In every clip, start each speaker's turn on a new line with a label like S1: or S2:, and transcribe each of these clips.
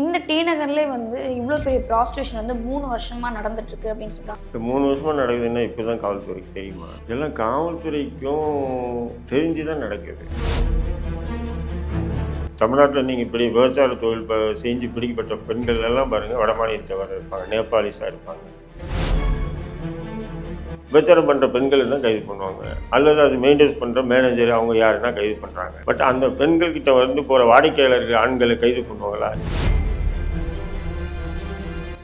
S1: இந்த டி நகர்லேயே வந்து இவ்வளோ பெரிய ப்ராஸ்டியூஷன் வந்து மூணு வருஷமாக நடந்துட்டுருக்கு அப்படின்னு சொல்கிறாங்க
S2: இப்போ மூணு வருஷமாக நடக்குதுன்னா இப்போ தான் காவல்துறைக்கு தெரியுமா? இதெல்லாம் காவல்துறைக்கும் தெரிஞ்சு தான் நடக்குது. தமிழ்நாட்டில் நீங்கள் இப்படி விவசாய தொழில் ப செஞ்சு பிடிக்கப்பட்ட பெண்கள் எல்லாம் பாருங்கள் வடமாநிலத்தவர் இருப்பாங்க நேபாளிஸாக இருப்பாங்க. விபச்சாரம் பண்ணுற பெண்கள் தான் கைது பண்ணுவாங்க? அல்லது அது மெயின்டைன்ஸ் பண்ணுற மேனேஜர் அவங்க யாருன்னா கைது பண்ணுறாங்க பட் அந்த பெண்கள்கிட்ட வந்து போகிற வாடிக்கையாளர்கள் ஆண்களை கைது பண்ணுவாங்களா?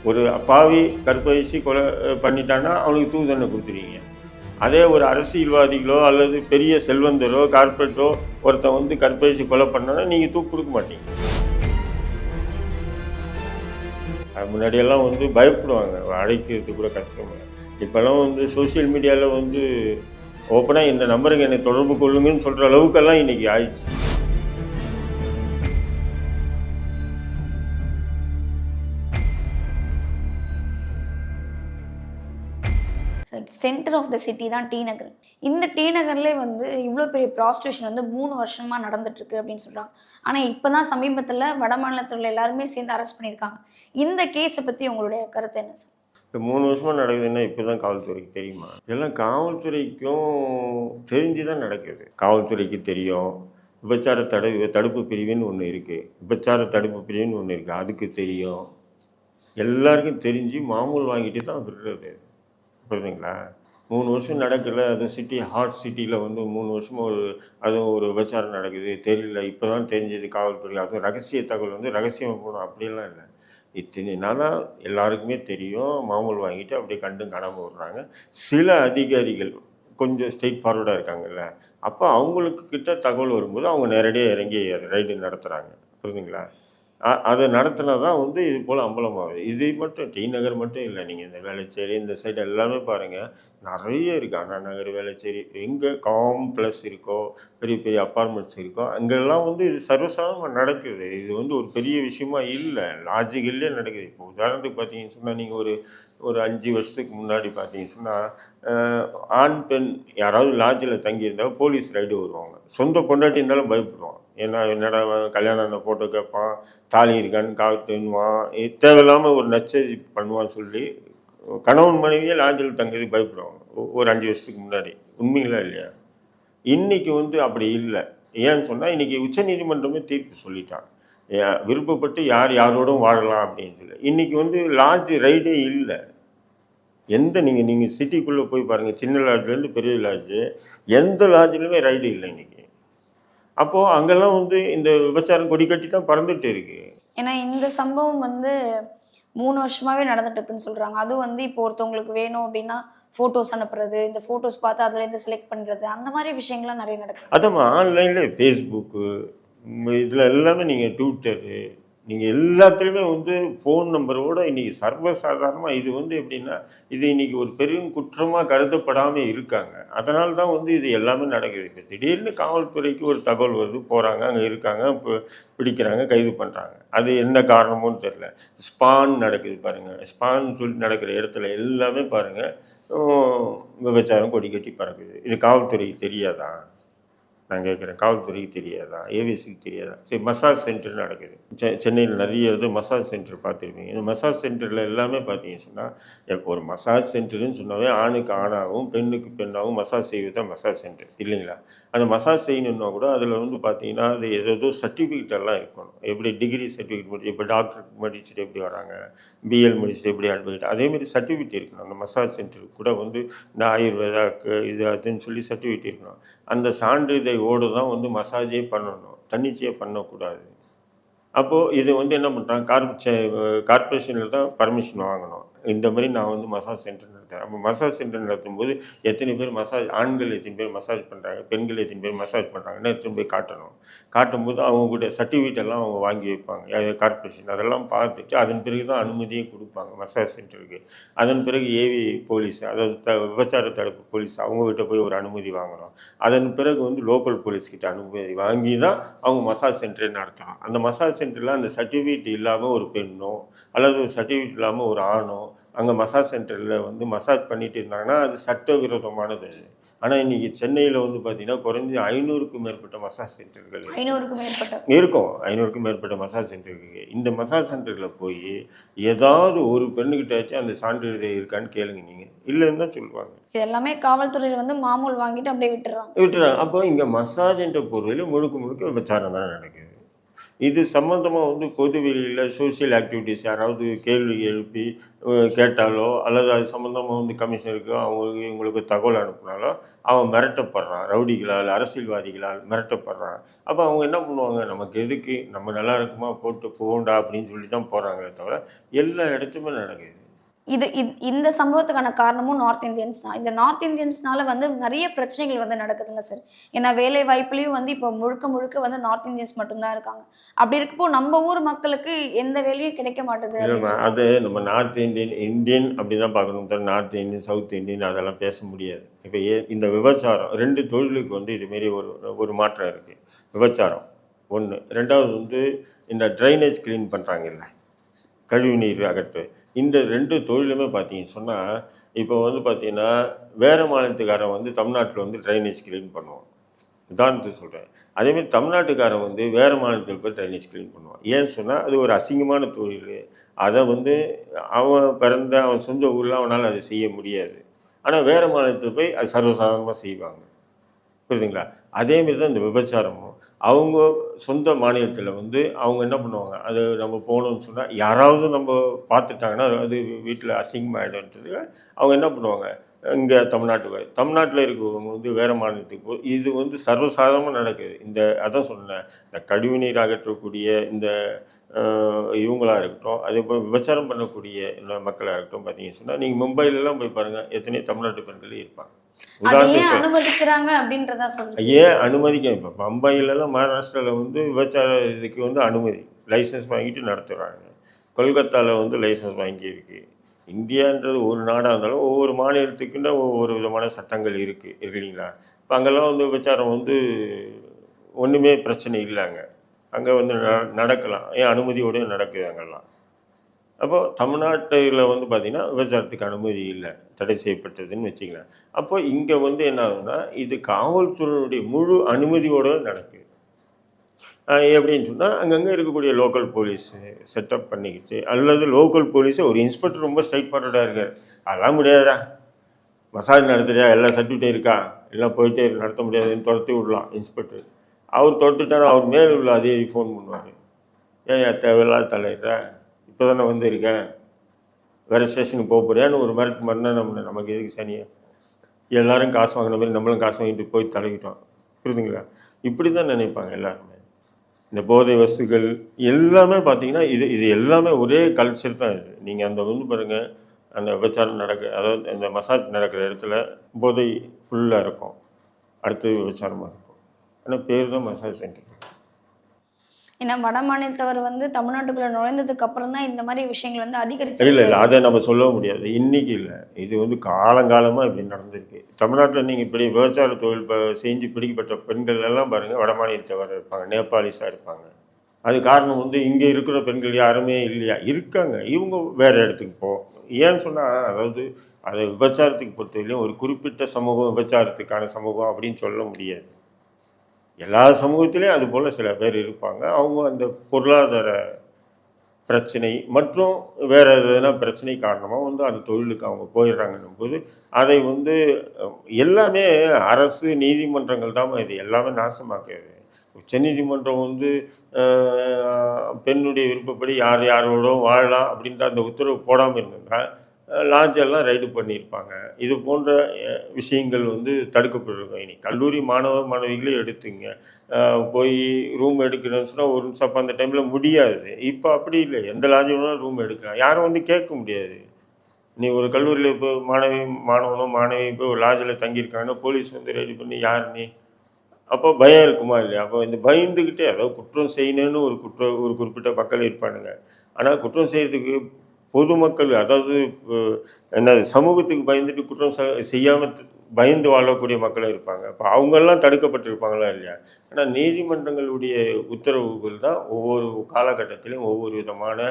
S2: ஒரு அப்பாவி கற்பழிச்சு கொலை பண்ணிட்டான்னா அவனுக்கு தூக்கு கொடுத்துருவீங்க. அதே ஒரு அரசியல்வாதிகளோ அல்லது பெரிய செல்வந்தரோ கார்பரேட்டோ ஒருத்தன் வந்து கற்பழிச்சு கொலை பண்ணானா நீங்கள் தூக்கு கொடுக்க மாட்டீங்க. அது முன்னாடியெல்லாம் வந்து பயப்படுவாங்க. அழைக்கிறது கூட கஷ்டமா. இப்போல்லாம் வந்து சோஷியல் மீடியாவில் வந்து ஓப்பனாக இந்த நம்பருக்கு என்னை தொடர்பு கொள்ளுங்கன்னு சொல்கிற அளவுக்கெல்லாம் இன்றைக்கி ஆயிடுச்சு.
S1: சென்டர் ஆஃப் த சிட்டி தான் டி நகர். இந்த டி நகர்லேயே வந்து இவ்வளோ பெரிய ப்ராஸ்டியூஷன் வந்து மூணு வருஷமாக நடந்துட்டுருக்கு அப்படின்னு அப்படின்னு ஆனால் இப்போ தான் சமீபத்தில் வட மாநிலத்துல எல்லாருமே சேர்ந்து அரெஸ்ட் பண்ணியிருக்காங்க. இந்த கேஸை பற்றி உங்களுடைய கருத்து என்ன சார்
S2: இப்போ மூணு வருஷமாக நடக்குதுன்னா இப்போ தான் காவல்துறைக்கு தெரியுமா? எல்லாம் காவல்துறைக்கும் தெரிஞ்சு தான் நடக்குது. காவல்துறைக்கு தெரியும். விபச்சார தடை தடுப்பு பிரிவுன்னு ஒன்று இருக்குது விபச்சார தடுப்பு பிரிவுன்னு ஒன்று இருக்குது அதுக்கு தெரியும். எல்லாருக்கும் தெரிஞ்சு மாமூல் வாங்கிட்டு தான் விடுறது. புரியுதுங்களா? மூணு வருஷம் நடக்கல. அது சிட்டி ஹாட் சிட்டியில் வந்து மூணு வருஷமாக ஒரு அதுவும் ஒரு விபச்சாரம் நடக்குது. தெரியல. இப்போ தான் தெரிஞ்சது காவல்துறை. அதுவும் ரகசிய தகவல் வந்து ரகசியமாக போகணும் அப்படியெல்லாம் இல்லை. இத்தனை நாளாக எல்லாருக்குமே தெரியும். மாமூல் வாங்கிட்டு அப்படியே கண்டும் காணாமல் விடுறாங்க சில அதிகாரிகள் கொஞ்சம் ஸ்ட்ரெயிட் ஃபார்வர்டாக இருக்காங்கல்ல. அப்போ அவங்களுக்கு கிட்ட தகவல் வரும்போது அவங்க நேரடியாக இறங்கி ரைடு நடத்துகிறாங்க புரியுதுங்களா? அதை நடத்தினா தான் வந்து இது போல் அம்பலமாகுது இது மட்டும் டி நகர் மட்டும் இல்லை நீங்கள் இந்த வேளச்சேரி இந்த சைடு எல்லாமே பாருங்கள் நிறைய இருக்குது அண்ணா நகர் வேளச்சேரி எங்கே காம்ப்ளெக்ஸ் இருக்கோ பெரிய பெரிய அப்பார்ட்மெண்ட்ஸ் இருக்கோ அங்கெல்லாம் வந்து இது சர்வசாதாரணமாக நடக்குது. இது வந்து ஒரு பெரிய விஷயமா இல்லை. லாஜிக்கல்லே நடக்குது. இப்போ உதாரணத்துக்கு பார்த்தீங்கன்னு சொன்னால் நீங்கள் ஒரு ஒரு அஞ்சு வருஷத்துக்கு முன்னாடி பார்த்தீங்கன்னு சொன்னால் ஆண் பெண் யாராவது லாட்ஜில் தங்கியிருந்தால் போலீஸ் ரைடு வருவாங்க. சொந்த கொண்டாட்டி இருந்தாலும் பயப்படுவாங்க. ஏன்னா என்னடா கல்யாணம் ஆன ஃபோட்டோ கேட்பான் தாலி இருக்கான்னு காட்டுன்னுவான் தேவையில்லாமல் ஒரு நச்சரி பண்ணுவான்னு சொல்லி கணவன் மனைவியே லாட்ஜில் தங்குறது பயப்படுவாங்க. ஒரு அஞ்சு வருஷத்துக்கு முன்னாடி. உண்மைங்களா இல்லையா? இன்னைக்கு வந்து அப்படி இல்லை. ஏன்னு சொன்னால் இன்றைக்கி உச்சநீதிமன்றமே தீர்ப்பு சொல்லிட்டான். விருப்பப்பட்டு யார் யாரோடும் வாழலாம் அப்படின்னு சொல்லி. இன்றைக்கி வந்து லாட்ஜ் ரைடே இல்லை. எந்த நீங்கள் நீங்கள் சிட்டிக்குள்ளே போய் பாருங்கள் சின்ன லாட்ஜ்லேருந்து பெரிய லாட்ஜு. எந்த லாட்ஜ்லையுமே ரைடு இல்லை இன்றைக்கி அப்போது அங்கெல்லாம் வந்து இந்த விபச்சாரம் கொடி கட்டி தான் பறந்துட்டு இருக்கு.
S1: ஏன்னா இந்த சம்பவம் வந்து மூணு வருஷமாவே நடந்துட்டு இருக்குன்னு சொல்றாங்க. அதுவும் வந்து இப்போ ஒருத்தவங்களுக்கு வேணும் அப்படின்னா ஃபோட்டோஸ் அனுப்புறது இந்த ஃபோட்டோஸ் பார்த்து அதுல இருந்து செலக்ட் பண்றது அந்த மாதிரி விஷயங்கள்லாம் நிறைய நடக்குது.
S2: அதாம்மா ஆன்லைனில் ஃபேஸ்புக்கு இதில் எல்லாமே நீங்கள் ட்விட்டரு நீங்கள் எல்லாத்துலேயுமே வந்து ஃபோன் நம்பரோட இன்றைக்கி சர்வசாதாரணமாக இது வந்து எப்படின்னா இது இன்றைக்கி ஒரு பெரும் குற்றமாக கருதப்படாமல் இருக்காங்க. அதனால தான் வந்து இது எல்லாமே நடக்குது. இப்போ திடீர்னு காவல்துறைக்கு ஒரு தகவல் வருது போகிறாங்க அங்கே இருக்காங்க இப்போ பிடிக்கிறாங்க கைது பண்ணுறாங்க அது என்ன காரணமோன்னு தெரில ஸ்பான் நடக்குது பாருங்கள் ஸ்பான் சொல்லி நடக்கிற இடத்துல எல்லாமே பாருங்கள் விபச்சாரம் கொடி கட்டி பறக்குது. இது காவல்துறைக்கு தெரியாதா? நான் கேட்குறேன் காவல்துறைக்கு தெரியாதா? ஏவிசிக்கு தெரியாதா? சரி மசாஜ் சென்டர் நடக்குது. செ சென்னையில் நிறைய இது மசாஜ் சென்டர் பார்த்துருப்பீங்க. இந்த மசாஜ் சென்டரில் எல்லாமே பார்த்தீங்கன்னு சொன்னால் ஒரு மசாஜ் சென்டர்னு சொன்னாவே ஆணுக்கு ஆணாகவும் பெண்ணுக்கு பெண்ணாகவும் மசாஜ் செய்வது தான் மசாஜ் சென்டர் இல்லைங்களா? அந்த மசாஜ் செய்யணுன்னா கூட அதில் வந்து பார்த்தீங்கன்னா அது ஏதோ சர்டிஃபிகேட் எல்லாம் இருக்கணும். எப்படி டிகிரி சர்டிஃபிகேட் முடிச்சு இப்போ டாக்டர் முடிச்சுட்டு எப்படி வராங்க? பிஎல் முடிச்சுட்டு எப்படி அட்வொகேட் அதேமாதிரி சர்டிஃபிகேட் இருக்கணும். அந்த மசாஜ் சென்டருக்கு கூட வந்து இந்த ஆயுர்வேதாக்கு இது அதுன்னு சொல்லி சர்டிஃபிகேட் இருக்கணும். அந்த ஓடு தான் வந்து மசாஜே பண்ணணும். தன்னிச்சையாக பண்ணக்கூடாது. அப்போது இது வந்து என்ன பண்ணுறாங்க கார்பரே கார்பரேஷனில் தான் பர்மிஷன் வாங்கணும். இந்த மாதிரி நான் வந்து மசாஜ் சென்டர் நடத்துகிறேன் அப்போ மசாஜ் சென்டர் நடத்தும்போது எத்தனை பேர் மசாஜ் ஆண்கள் எத்தனை பேர் மசாஜ் பண்ணுறாங்க பெண்கள் எத்தனை பேர் மசாஜ் பண்ணுறாங்கன்னு எத்தனை போய் காட்டணும். காட்டும்போது அவங்க கூட சர்டிஃபிகேட் எல்லாம் அவங்க வாங்கி வைப்பாங்க. கார்பரேஷன் அதெல்லாம் பார்த்துட்டு அதன் பிறகு தான் அனுமதியே கொடுப்பாங்க மசாஜ் சென்டருக்கு அதன் பிறகு ஏவி போலீஸ் அதாவது த விபச்சார தடுப்பு போலீஸ் அவங்ககிட்ட போய் ஒரு அனுமதி வாங்கணும் அதன் பிறகு வந்து லோக்கல் போலீஸ்கிட்ட அனுமதி வாங்கி தான் அவங்க மசாஜ் சென்டரே நடத்தணும். அந்த மசாஜ் சென்டரில் அந்த சர்டிஃபிகேட் இல்லாமல் ஒரு பெண்ணோ அல்லது ஒரு சர்டிஃபிகேட் இல்லாமல் ஒரு ஆணோ அங்கே மசாஜ் சென்டரில் வந்து மசாஜ் பண்ணிட்டு இருந்தாங்கன்னா அது சட்டவிரோதமானது. ஆனால் இன்னைக்கு சென்னையில் வந்து பார்த்தீங்கன்னா குறைஞ்ச ஐநூறுக்கும் மேற்பட்ட மசாஜ் சென்டர்கள்.
S1: ஐநூறுக்கும் மேற்பட்ட.
S2: இருக்கும். ஐநூறுக்கும் மேற்பட்ட மசாஜ் சென்டர் இருக்கு. இந்த மசாஜ் சென்டரில் போய் ஏதாவது ஒரு பெண்ணுக்கிட்டாச்சும் அந்த சான்றிதழ் இருக்கான்னு கேளுங்க நீங்கள் இல்லைன்னு தான் சொல்லுவாங்க.
S1: இது எல்லாமே காவல்துறையில வந்து மாமூல் வாங்கிட்டு அப்படியே விட்டுறாங்க.
S2: விட்டுறாங்க. அப்போ இங்கே மசாஜ் என்ற பொருளில் முழுக்க முழுக்க விசாரணை தான் நடக்குது. இது சம்மந்தமாக வந்து பொது வெளியில் சோஷியல் ஆக்டிவிட்டிஸ் யாராவது கேள்வி எழுப்பி கேட்டாலோ அல்லது அது சம்மந்தமாக வந்து கமிஷனருக்கு அவங்களுக்கு இவங்களுக்கு தகவல் அனுப்புனாலோ அவன் மிரட்டப்படுறான். ரவுடிகளால் அரசியல்வாதிகளால் மிரட்டப்படுறான். அப்போ அவங்க என்ன பண்ணுவாங்க? நமக்கு எதுக்கு? நம்ம நல்லா இருக்குமா? போட்டு போகண்டா அப்படின்னு சொல்லி தான் போகிறாங்களே தவிர எல்லா இடத்துமே நடக்குது.
S1: இது இந்த சம்பவத்துக்கான காரணமும் நார்த் இந்தியன்ஸ் தான். இந்த நார்த் இந்தியன்ஸ்னால வந்து நிறைய பிரச்சனைகள் வந்து நடக்குதுல்ல சார் ஏன்னா வேலை வாய்ப்புலையும் வந்து இப்போ முழுக்க முழுக்க வந்து நார்த் இந்தியன்ஸ் மட்டும்தான் இருக்காங்க. அப்படி இருக்கப்போ நம்ம ஊர் மக்களுக்கு எந்த வேலையும் கிடைக்க மாட்டுது.
S2: அது நம்ம நார்த் இந்தியன் இந்தியன் அப்படி தான் பார்க்கணும். தவிர நார்த் இந்தியன் சவுத் இந்தியன் அதெல்லாம் பேச முடியாது. இப்போ ஏ இந்த விபச்சாரம் ரெண்டு தொழிலுக்கு வந்து இதுமாரி ஒரு ஒரு மாற்றம் இருக்குது விபச்சாரம் ஒன்று ரெண்டாவது வந்து இந்த ட்ரைனேஜ் க்ளீன் பண்ணுறாங்கல்ல கழிவுநீர் அகற்று. இந்த ரெண்டு தொழிலுமே பார்த்தீங்கன்னு சொன்னால் இப்போ வந்து பார்த்தீங்கன்னா வேறு மாநிலத்துக்காரன் வந்து தமிழ்நாட்டில் வந்து ட்ரைனேஜ் க்ளீன் பண்ணுவான். உதாரணத்துக்கு சொல்கிறேன் அதேமாதிரி தமிழ்நாட்டுக்காரன் வந்து வேறு மாநிலத்தில் போய் ட்ரைனேஜ் க்ளீன் பண்ணுவான். ஏன்னு சொன்னால் அது ஒரு அசிங்கமான தொழில். அதை வந்து அவன் பிறந்த அவன் சொந்த ஊரில் அவனால் அதை செய்ய முடியாது. ஆனால் வேறு மாநிலத்தில் போய் அது சர்வசாதாரணமாக செய்வாங்க. புரியுதுங்களா? அதேமாரி தான் இந்த விபச்சாரமும். அவங்க சொந்த மாநிலத்தில் வந்து அவங்க என்ன பண்ணுவாங்க? அது நம்ம போகணும்னு சொன்னால் யாராவது நம்ம பார்த்துட்டாங்கன்னா அது வீட்டில் அசிங்கமாகிடும்ன்றது அவங்க என்ன பண்ணுவாங்க? இங்கே தமிழ்நாட்டுக்கு தமிழ்நாட்டில் இருக்கிறவங்க வந்து வேறு மாநிலத்துக்கு போ இது வந்து சர்வசாதாரணமாக நடக்குது. இந்த அதான் சொன்னேன் இந்த கழிவுநீர் அகற்றக்கூடிய இந்த இவங்களாக இருக்கட்டும் அதே போல் விபச்சாரம் பண்ணக்கூடிய மக்களாக இருக்கட்டும் பார்த்தீங்கன்னு சொன்னால் நீங்கள் மும்பையிலலாம் போய் பாருங்கள் எத்தனை தமிழ்நாட்டு பெண்களே இருப்பாங்க.
S1: ஏன் அனுமதிக்கிறாங்க அப்படின்றதா
S2: ஏன் அனுமதிக்க இப்போ பம்பாயிலலாம் மகாராஷ்டிராவில் வந்து விபச்சார இதுக்கு வந்து அனுமதி லைசன்ஸ் வாங்கிட்டு நடத்துகிறாங்க கொல்கத்தாவில் வந்து லைசன்ஸ் வாங்கியிருக்கு. இந்தியான்றது ஒரு நாடாக இருந்தாலும் ஒவ்வொரு மாநிலத்துக்குன்னு ஒவ்வொரு விதமான சட்டங்கள் இருக்குது இல்லைங்களா? இப்போ அங்கெல்லாம் வந்து விபச்சாரம் வந்து ஒன்றுமே பிரச்சனை இல்லைங்க அங்கே. வந்து நடக்கலாம். ஏன் அனுமதியோடு நடக்குது அங்கெல்லாம். அப்போது தமிழ்நாட்டில் வந்து பார்த்திங்கன்னா விபச்சாரத்துக்கு அனுமதி இல்லை தடை செய்யப்பட்டதுன்னு வச்சுக்கலாம் அப்போ இங்கே வந்து என்ன ஆகுதுன்னா இது காவல்துறையினுடைய முழு அனுமதியோடு நடக்குது. எப்படின்னு சொன்னால் அங்கங்கே இருக்கக்கூடிய லோக்கல் போலீஸு செட்டப் பண்ணிக்கிட்டு அல்லது லோக்கல் போலீஸை ஒரு இன்ஸ்பெக்டர் ரொம்ப ஸ்ட்ரைட் ஃபார்வர்டாக இருக்கார். அதெல்லாம் முடியாதா மசாஜ் நடத்துறியா? எல்லா சர்டிஃபிகேட் இருக்கா? எல்லாம் போயிட்டே நடத்த முடியாதுன்னு துரத்தி விடலாம் இன்ஸ்பெக்டர் அவர் தொட்டுட்டாரு அவர் மேலே உள்ள அதே ஃபோன் பண்ணுவார். ஏன் தேவையில்லாத தலையிடுற இப்போ தானே வந்திருக்கேன். வேறு ஸ்டேஷனுக்கு போக போறியான்னு ஒரு மிரட்டு மறுனா நம்ம நமக்கு எதுக்கு சனியை எல்லாரும் காசு வாங்கின மாதிரி நம்மளும் காசு வாங்கிட்டு போய் தலைக்கிட்டோம் புரியுதுங்களா? இப்படி தான் நினைப்பாங்க எல்லாருமே. இந்த போதை வஸ்துக்கள் எல்லாமே பார்த்தீங்கன்னா இது இது எல்லாமே ஒரே கல்ச்சர் தான் இது. நீங்கள் அந்த வந்து பாருங்கள் அந்த விபச்சாரம் நடக்க அதாவது அந்த மசாஜ் நடக்கிற இடத்துல போதை ஃபுல்லாக இருக்கும். அடுத்து விபச்சாரமாக இருக்கும். ஆனால் பேர் தான் மசாஜ் சென்டர்.
S1: ஏன்னா வட மாநிலத்தவர் வந்து தமிழ்நாட்டுக்குள்ள நுழைந்ததுக்கு அப்புறம் தான் இந்த மாதிரி விஷயங்கள் வந்து
S2: இல்லை
S1: அதிகரிச்சு
S2: இல்லை அதை நம்ம சொல்ல முடியாது. இன்னைக்கு இல்லை. இது வந்து காலங்காலமாக இப்படி நடந்திருக்கு. தமிழ்நாட்டில் நீங்கள் இப்படி விவசாய தொழில் செஞ்சு பிடிக்கப்பட்ட பெண்கள் எல்லாம் பாருங்கள் வட மாநிலத்தவர் இருப்பாங்க நேபாளிஸாக இருப்பாங்க. அது காரணம் வந்து இங்கே இருக்கிற பெண்கள் யாருமே இல்லையா? இருக்காங்க. இவங்க வேறு இடத்துக்கு போ. ஏன்னு சொன்னால் அதாவது அதை விபச்சாரத்துக்கு பொறுத்தவரையிலும் ஒரு குறிப்பிட்ட சமூகம் விபச்சாரத்துக்கான சமூகம் அப்படின்னு சொல்ல முடியாது. எல்லா சமூகத்திலையும் அது போல் சில பேர் இருப்பாங்க. அவங்க அந்த பொருளாதார பிரச்சனை மற்றும் வேறு எதுனா பிரச்சனை காரணமாக வந்து அந்த தொழிலுக்கு அவங்க போயிடுறாங்கன்னும் போது அதை வந்து எல்லாமே அரசு நீதிமன்றங்கள் தான் இது எல்லாமே நாசமாக்குது உச்சநீதிமன்றம் வந்து பெண்ணுடைய விருப்பப்படி யார் யாரோடும் வாழலாம் அப்படின்ற அந்த உத்தரவு போடாமல் இருந்திருந்தா லாஞ்ச் எல்லாம் ரைடு பண்ணியிருப்பாங்க. இது போன்ற விஷயங்கள் வந்து தடுக்கப்பட்டிருக்கும் இனி கல்லூரி மாணவ மாணவிகளே எடுத்துங்க. போய் ரூம் எடுக்கணும்னு சொன்னால் ஒரு நிமிஷம் அப்போ அந்த டைமில் முடியாது. இப்போ அப்படி இல்லை. எந்த லாட்ஜ் வேணாலும் ரூம் எடுக்கலாம். யாரும் வந்து கேட்க முடியாது. நீ ஒரு கல்லூரியில் இப்போ மாணவி மாணவனோ மாணவி இப்போ ஒரு லாட்ஜில் தங்கியிருக்காங்கன்னா போலீஸ் வந்து ரெடி பண்ணி யார் நீ? அப்போ பயம் இருக்குமா இல்லையா? அப்போ இந்த பயந்துக்கிட்டே அதாவது குற்றம் செய்யணும்னு ஒரு குற்ற ஒரு குறிப்பிட்ட மக்கள் இருப்பானுங்க. ஆனால் குற்றம் செய்கிறதுக்கு பொதுமக்கள் அதாவது இப்போ என்னது சமூகத்துக்கு பயந்துட்டு குற்றம் செய்யாமல் பயந்து வாழக்கூடிய மக்களும் இருப்பாங்க. அப்போ அவங்கெல்லாம் தடுக்கப்பட்டிருப்பாங்களா இல்லையா? ஆனால் நீதிமன்றங்களுடைய உத்தரவுகள் தான் ஒவ்வொரு காலகட்டத்திலும் ஒவ்வொரு விதமான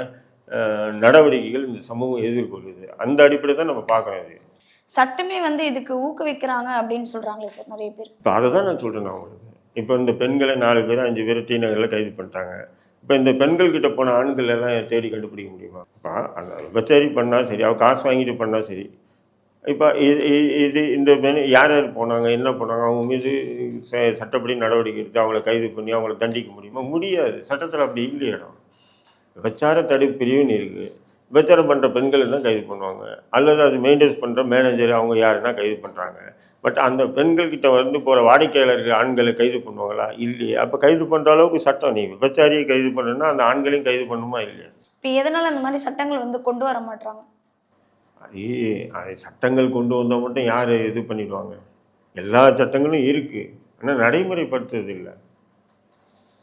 S2: நடவடிக்கைகள் இந்த சமூகம் எதிர்கொள்ளுது. அந்த அடிப்படை தான் நம்ம பார்க்கணும் இது.
S1: சட்டமே வந்து இதுக்கு ஊக்குவிக்கிறாங்க அப்படின்னு சொல்றாங்களே சார் நிறைய பேர்.
S2: இப்போ அதை தான் நான் சொல்கிறேன் நான் உங்களுக்கு. இப்போ இந்த பெண்களை நாலு பேர் அஞ்சு பேர் டி நகரில் கைது பண்ணிட்டாங்க. இப்போ இந்த பெண்கள் கிட்ட போன ஆண்கள் எல்லாம் தேடி கண்டுபிடிக்க முடியுமா? இப்போ அந்த விபச்சாரி பண்ணால் சரி. அவள் காசு வாங்கிட்டு பண்ணால் சரி. இப்போ இது இது- இந்த பெண் யார் யார் போனாங்க என்ன போனாங்க அவங்க மீது ச- சட்டப்படி நடவடிக்கை எடுத்து அவங்கள கைது பண்ணி அவங்கள தண்டிக்க முடியுமா? முடியாது. சட்டத்தில் அப்படி இல்லை இடம் விபச்சார தடுப்பு பிரிவுன்னு இருக்குது விபச்சாரம் பண்ணுற பெண்களை தான் கைது பண்ணுவாங்க. அல்லது அது மெயின்டைன்ஸ் பண்ணுற மேனேஜர் அவங்க யாருன்னா கைது பண்ணுறாங்க பட் அந்த பெண்கள்கிட்ட வந்து போகிற வாடிக்கையாளர்கள் ஆண்களை கைது பண்ணுவாங்களா? இல்லையே. அப்போ கைது பண்ணுற அளவுக்கு சட்டம் நீ விபச்சாரியை கைது பண்ணணும்னா அந்த ஆண்களையும் கைது பண்ணுமா இல்லையா?
S1: இப்போ எதனால அந்த மாதிரி சட்டங்கள் வந்து கொண்டு வர மாட்டாங்க
S2: அது அது சட்டங்கள் கொண்டு வந்தால் மட்டும் யார் இது பண்ணிடுவாங்க? எல்லா சட்டங்களும் இருக்குது ஆனால் நடைமுறைப்படுத்துறது இல்லை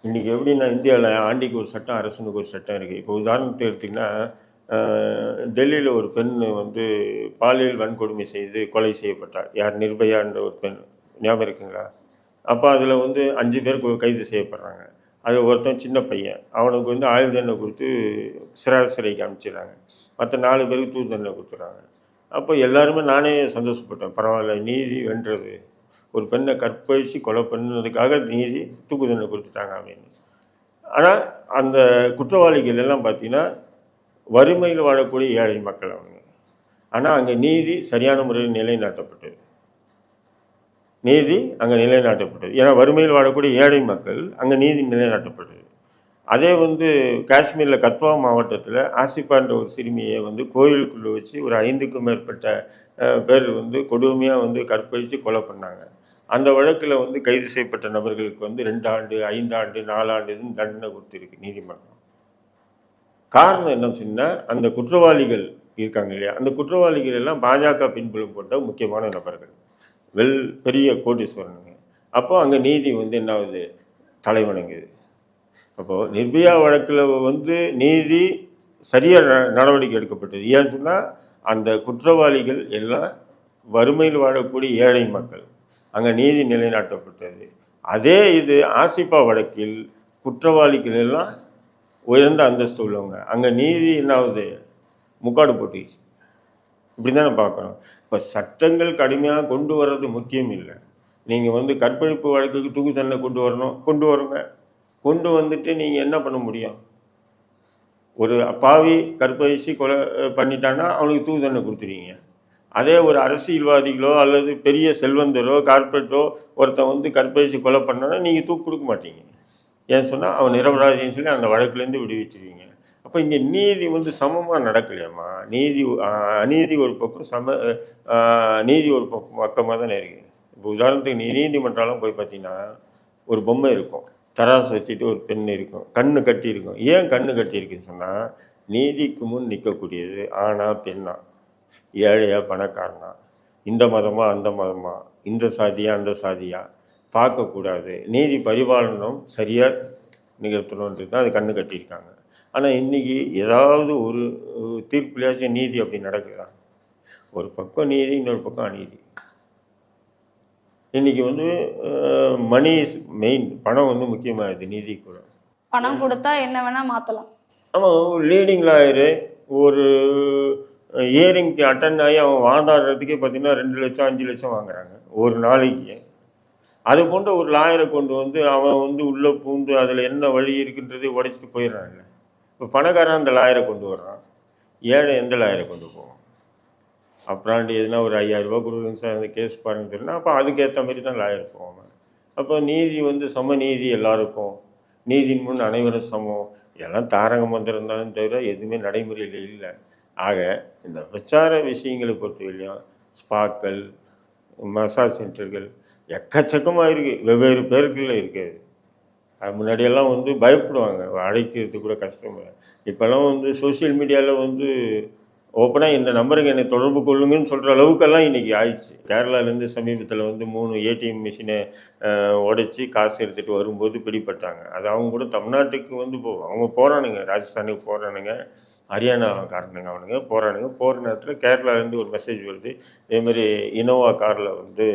S2: இன்றைக்கி எப்படின்னா இந்தியாவில் ஆண்டிக்கு ஒரு சட்டம் அரசனுக்கு ஒரு சட்டம் இருக்குது இப்போ உதாரணத்துக்கு எடுத்திங்கன்னா டெல்லியில் ஒரு பெண் வந்து பாலியல் வன்கொடுமை செய்து கொலை செய்யப்பட்டார் யார்? நிர்பயான்ற ஒரு பெண். ஞாபகம் இருக்குங்களா? அப்போ அதில் வந்து அஞ்சு பேர் கைது செய்யப்படுறாங்க. அது ஒருத்தன் சின்ன பையன். அவனுக்கு வந்து ஆயுள் தண்டனை கொடுத்து சிறார் சிறைக்கு அனுப்பிச்சிடுறாங்க மற்ற நாலு பேருக்கு தூக்கு தண்டனை கொடுத்துட்றாங்க. அப்போ எல்லாருமே நானே சந்தோஷப்பட்டேன். பரவாயில்ல நீதி வென்றது. ஒரு பெண்ணை கற்பழித்து கொலை பண்ணதுக்காக நீதி தூக்கு தண்டனை கொடுத்துட்டாங்க அப்படின்னு. ஆனால் அந்த குற்றவாளிகள் எல்லாம் பார்த்தீங்கன்னா வறுமையில் வாழக்கூடிய ஏழை மக்கள் அவங்க. ஆனால் அங்கே நீதி சரியான முறையில் நிலைநாட்டப்பட்டது. நீதி அங்கே நிலைநாட்டப்பட்டது. ஏன்னா வறுமையில் வாழக்கூடிய ஏழை மக்கள் அங்கே நீதி நிலைநாட்டப்பட்டது. அதே வந்து காஷ்மீரில் கத்வா மாவட்டத்தில் ஆசிப்பான்ற ஒரு சிறுமியை வந்து கோயிலுக்குள்ளே வச்சு ஒரு ஐந்துக்கும் மேற்பட்ட பேர் வந்து கொடுமையாக வந்து கற்பழித்து கொலை பண்ணாங்க. அந்த வழக்கில் வந்து கைது செய்யப்பட்ட நபர்களுக்கு வந்து ரெண்டு ஆண்டு ஐந்தாண்டு நாலாண்டு தண்டனை கொடுத்துருக்கு நீதிமன்றம். காரணம் என்ன சொன்னால் அந்த குற்றவாளிகள் இருக்காங்க இல்லையா? அந்த குற்றவாளிகள் எல்லாம் பாஜக பின்புலம் கொண்ட முக்கியமான நபர்கள். வெல் பெரிய கோடீஸ்வரனுங்க. அப்போ அங்கே நீதி வந்து என்ன ஆகுது? தலைவணங்குது. அப்போது நிர்பயா வழக்கில் வந்து நீதி சரியாக ந- நடவடிக்கை எடுக்கப்பட்டது. ஏன்னு சொன்னால் அந்த குற்றவாளிகள் எல்லாம் வறுமையில் வாழக்கூடிய ஏழை மக்கள். அங்கே நீதி நிலைநாட்டப்பட்டது. அதே இது ஆசிபா வழக்கில் குற்றவாளிகள் எல்லாம் உயர்ந்த அந்தஸ்து உள்ளவங்க. அங்கே நீதி என்னாவது முக்காடு போட்டுச்சு இப்படி தானே பார்க்கணும். இப்போ சட்டங்கள் கடுமையாக கொண்டு வர்றது முக்கியம் இல்லை. நீங்கள் வந்து கற்பழிப்பு வழக்குக்கு தூக்கு தண்டனை கொண்டு வரணும் கொண்டு வருங்க. கொண்டு வந்துட்டு நீங்கள் என்ன பண்ண முடியும்? ஒரு அப்பாவி கற்பழிச்சு கொலை பண்ணிட்டான்னா அவனுக்கு தூக்கு தண்டனை கொடுத்துருவீங்க. அதே ஒரு அரசியல்வாதிகளோ அல்லது பெரிய செல்வந்தரோ கார்ப்பரேட்டோ ஒருத்தன் வந்து கற்பழிச்சு கொலை பண்ணோன்னா நீங்கள் தூக்கு கொடுக்க மாட்டீங்க. ஏன்னு சொன்னால் அவன் நிரபராதின்னு சொல்லி அந்த வழக்குலேருந்து விடுவிச்சிருவீங்க. அப்போ இங்கே நீதி வந்து சமமாக நடக்கலையம்மா. நீதி அநீதி ஒரு பக்கம் சம நீதி ஒரு பக்கம் பக்கமாக தானே இருக்குது இப்போ உதாரணத்துக்கு நீ நீதிமன்றம் போய் பார்த்தீங்கன்னா ஒரு பொம்மை இருக்கும். தராசு வச்சுட்டு ஒரு பெண் இருக்கும். கண்ணு கட்டி இருக்கும். ஏன் கண்ணு கட்டி இருக்குன்னு சொன்னால் நீதிக்கு முன் நிற்கக்கூடியது ஆணா பெண்ணா. ஏழையா பணக்காரனா. இந்த மதமா அந்த மதமா. இந்த சாதியா அந்த சாதியா. பார்க்கக்கூடாது. நீதி பரிபாலனம் சரியாக நிகழ்த்தணுன்றது தான் அது கண்ணு கட்டியிருக்காங்க. ஆனால் இன்றைக்கி ஏதாவது ஒரு தீர்ப்புலையாச்சும் நீதி அப்படி நடக்குதா? ஒரு பக்கம் நீதி இன்னொரு பக்கம் அநீதி. இன்றைக்கி வந்து மணி இஸ் மெயின் பணம் வந்து முக்கியமாகுது நீதி கூட.
S1: பணம் கொடுத்தா என்ன வேணா மாத்தலாம்.
S2: ஆமாம் லீடிங் லாயரு ஒரு இயரிங்க்கு அட்டன் ஆகி அவன் வாதாடுறதுக்கே பார்த்தீங்கன்னா ரெண்டு லட்சம் அஞ்சு லட்சம் வாங்குறாங்க. ஒரு நாளைக்கு. அது போன்ற ஒரு லாயரை கொண்டு வந்து அவன் வந்து உள்ளே பூந்து அதில் என்ன வழி இருக்குன்றதை உடைச்சிட்டு போயிடுறாங்க. இப்போ பணக்காரன் அந்த லாயரை கொண்டு வர்றான். ஏழை எந்த லாயரை கொண்டு போவான்? அப்புறாண்டி எதுனா ஒரு ஐயாயிரரூபா கொடுக்குங்க சார் அந்த கேஸ் பாருங்க சொன்னால் அப்போ அதுக்கேற்ற மாதிரி தான் லாயர் போவாங்க அப்போ நீதி வந்து சம நீதி எல்லாருக்கும். நீதியின் முன் அனைவரும் சமம். இதெல்லாம் தாரக மந்திரம் தான் தவிர எதுவுமே நடைமுறையில் இல்லை. ஆக இந்த பிரச்சார விஷயங்களை பொறுத்தவரையிலையும் ஸ்பாக்கள் மசாஜ் சென்டர்கள் எக்கச்சக்கமாக இருக்குது வெவ்வேறு பேருக்குள்ளே இருக்குது அது முன்னாடியெல்லாம் வந்து பயப்படுவாங்க. அழைக்கிறது கூட கஷ்டம். இப்போல்லாம் வந்து சோஷியல் மீடியாவில் வந்து ஓப்பனாக இந்த நம்பருக்கு என்னை தொடர்பு கொள்ளுங்கன்னு சொல்கிற அளவுக்கெல்லாம் இன்றைக்கி ஆயிடுச்சு. கேரளாலேருந்து சமீபத்தில் வந்து மூணு ஏடிஎம் மிஷினை உடைச்சி காசு எடுத்துகிட்டு வரும்போது பிடிப்பட்டாங்க அது அவங்க கூட தமிழ்நாட்டுக்கு வந்து போ அவங்க போகிறானுங்க ராஜஸ்தானுக்கு போகிறானுங்க ஹரியானாக்காரனுங்க அவனுங்க போகிறானுங்க போகிற நேரத்தில் கேரளாலேருந்து ஒரு மெசேஜ் வருது. இதேமாதிரி இனோவா காரில் வந்து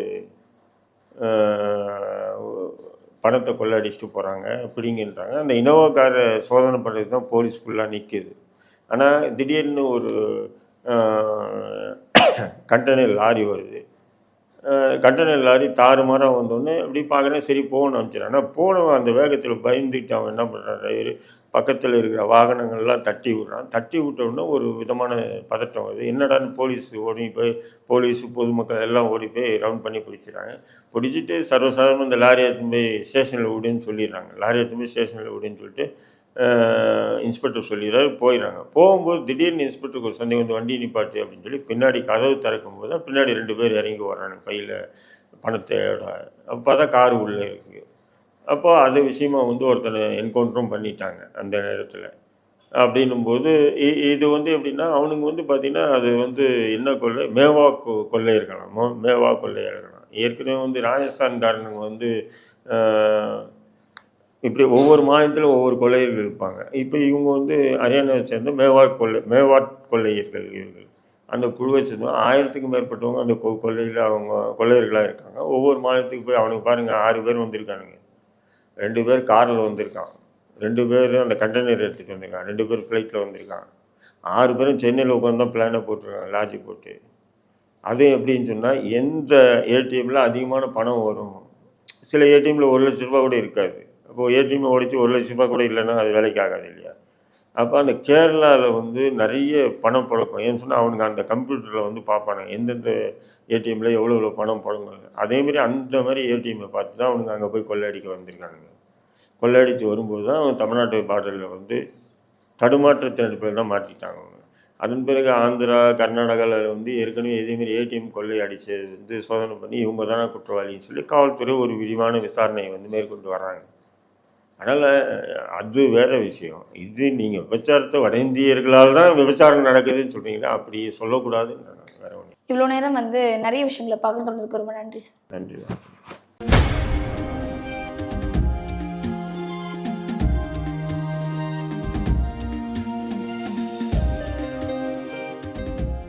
S2: பணத்தை கொள்ளடிச்சிட்டு போகிறாங்க பிடிங்கன்றாங்க. அந்த இனோவா காரை சோதனை பண்ணுறது தான் போலீஸ் ஃபுல்லாக நிற்கிது ஆனால் திடீர்னு ஒரு கண்டெய்னர் லாரி வருது. கட்டண லாரி தாறுமாறாக வந்தோடனே அப்படி பார்க்குறேன் சரி போகணும்னு நினச்சிடறேன் ஆனால் போனவன் அந்த வேகத்தில் பயந்துட்டு அவன் என்ன பண்ணுறான் டிரைவர் பக்கத்தில் இருக்கிற வாகனங்கள்லாம் தட்டி விட்றான். தட்டி விட்டோடனே ஒரு விதமான பதட்டம் வருது. என்னடான்னு போலீஸ் ஓடி போய் போலீஸ் பொதுமக்கள் எல்லாம் ஓடி போய் ரவுண்ட் பண்ணி பிடிச்சிடுறாங்க. பிடிச்சிட்டு சர்வசாதாரணம் இந்த லாரியை போய் ஸ்டேஷனில் விடுன்னு சொல்லிடுறாங்க. லாரியை போய் ஸ்டேஷனில் விடுன்னு சொல்லிட்டு இன்ஸ்பெக்டர் சொல்லிடுறாரு போயிடுறாங்க. போகும்போது திடீர்னு இன்ஸ்பெக்டருக்கு ஒரு சந்தேகம் வந்து வண்டி நிப்பாட்டு அப்படின்னு சொல்லி பின்னாடி கதவு திறக்கும் போது தான் பின்னாடி ரெண்டு பேர் இறங்கி வர்றாங்க கையில் பணத்தையோட அப்போ தான் கார் உள்ளே இருக்குது. அப்போ அது விஷயமா வந்து ஒருத்தனை என்கவுண்டரும் பண்ணிட்டாங்க அந்த நேரத்தில். அப்படின்னும்போது இ- இது வந்து எப்படின்னா அவனுங்க வந்து பார்த்திங்கன்னா அது வந்து என்ன கொள்ளை மேவா கொ- கொள்ளை இருக்கலாம். மேவா கொள்ளையாக இருக்கலாம். ஏற்கனவே வந்து ராஜஸ்தான்காரனுங்க வந்து இப்படி ஒவ்வொரு மாநிலத்திலும் ஒவ்வொரு கொள்ளையர்கள் இருப்பாங்க. இப்போ இவங்க வந்து ஹரியானாவை சேர்ந்த மேவாட் கொள்ளை மேவாட் கொள்ளையர்கள் இவர்கள். அந்த குழுவை சேர்ந்த ஆயிரத்துக்கும் மேற்பட்டவங்க அந்த கொ கொள்ளையில் அவங்க கொள்ளையர்களாக இருக்காங்க. ஒவ்வொரு மாநிலத்துக்கு போய் அவனுக்கு பாருங்கள் ஆறு பேர் வந்திருக்கானுங்க. ரெண்டு பேர் காரில் வந்திருக்கான். ரெண்டு பேர் அந்த கண்டெய்னர் எடுத்துகிட்டு வந்திருக்கான் ரெண்டு பேர் ஃப்ளைட்டில் வந்திருக்கான் ஆறு பேரும் சென்னையில் உட்காந்து தான் பிளானை போட்டிருக்காங்க லாட்ஜி போட்டு. அது எப்படின்னு சொன்னால் எந்த ஏடிஎம்மில் அதிகமான பணம் வரும்? சில ஏடிஎம்மில் ஒரு லட்ச ரூபா கூட இருக்காது. அப்போது ஏடிஎம் ஓடிச்சு ஒரு லட்ச ரூபா கூட இல்லைன்னா அது வேலைக்கு ஆகாது இல்லையா? அப்போ அந்த கேரளாவில் வந்து நிறைய பணம் புழக்கம். ஏன்னு சொன்னால் அவனுக்கு அந்த கம்ப்யூட்டரில் வந்து பார்ப்பானுங்க. எந்தெந்த ஏடிஎம்மில் எவ்வளோ எவ்வளோ பணம் புழங்குது அதேமாரி அந்த மாதிரி ஏடிஎம்மை பார்த்து தான் அவனுங்க அங்கே போய் கொள்ளையடிக்க வந்திருக்கானுங்க. கொள்ளையடித்து வரும்போது தான் அவங்க தமிழ்நாட்டு பார்டரில் வந்து தடுமாற்றத்தின் அடிப்படையில் தான் மாற்றிட்டாங்க அவங்க. அதன் பிறகு ஆந்திரா கர்நாடகாவில் வந்து ஏற்கனவே இதேமாரி ஏடிஎம் கொள்ளை அடித்தது வந்து சோதனை பண்ணி இவங்க தானே குற்றவாளின்னு சொல்லி காவல்துறை ஒரு விரிவான விசாரணையை வந்து மேற்கொண்டு வராங்க அதனால் அது வேற விஷயம். இது நீங்கள் விபச்சாரத்தை வட இந்தியர்களால் தான் விபச்சாரம் நடக்குதுன்னு சொல்கிறீங்களா அப்படி சொல்லக்கூடாதுன்னு வேற ஒன்று
S1: இவ்வளோ நேரம் வந்து நிறைய விஷயங்களை பகிர்ந்துள்ளதுக்கு ரொம்ப நன்றி சார்.
S2: நன்றி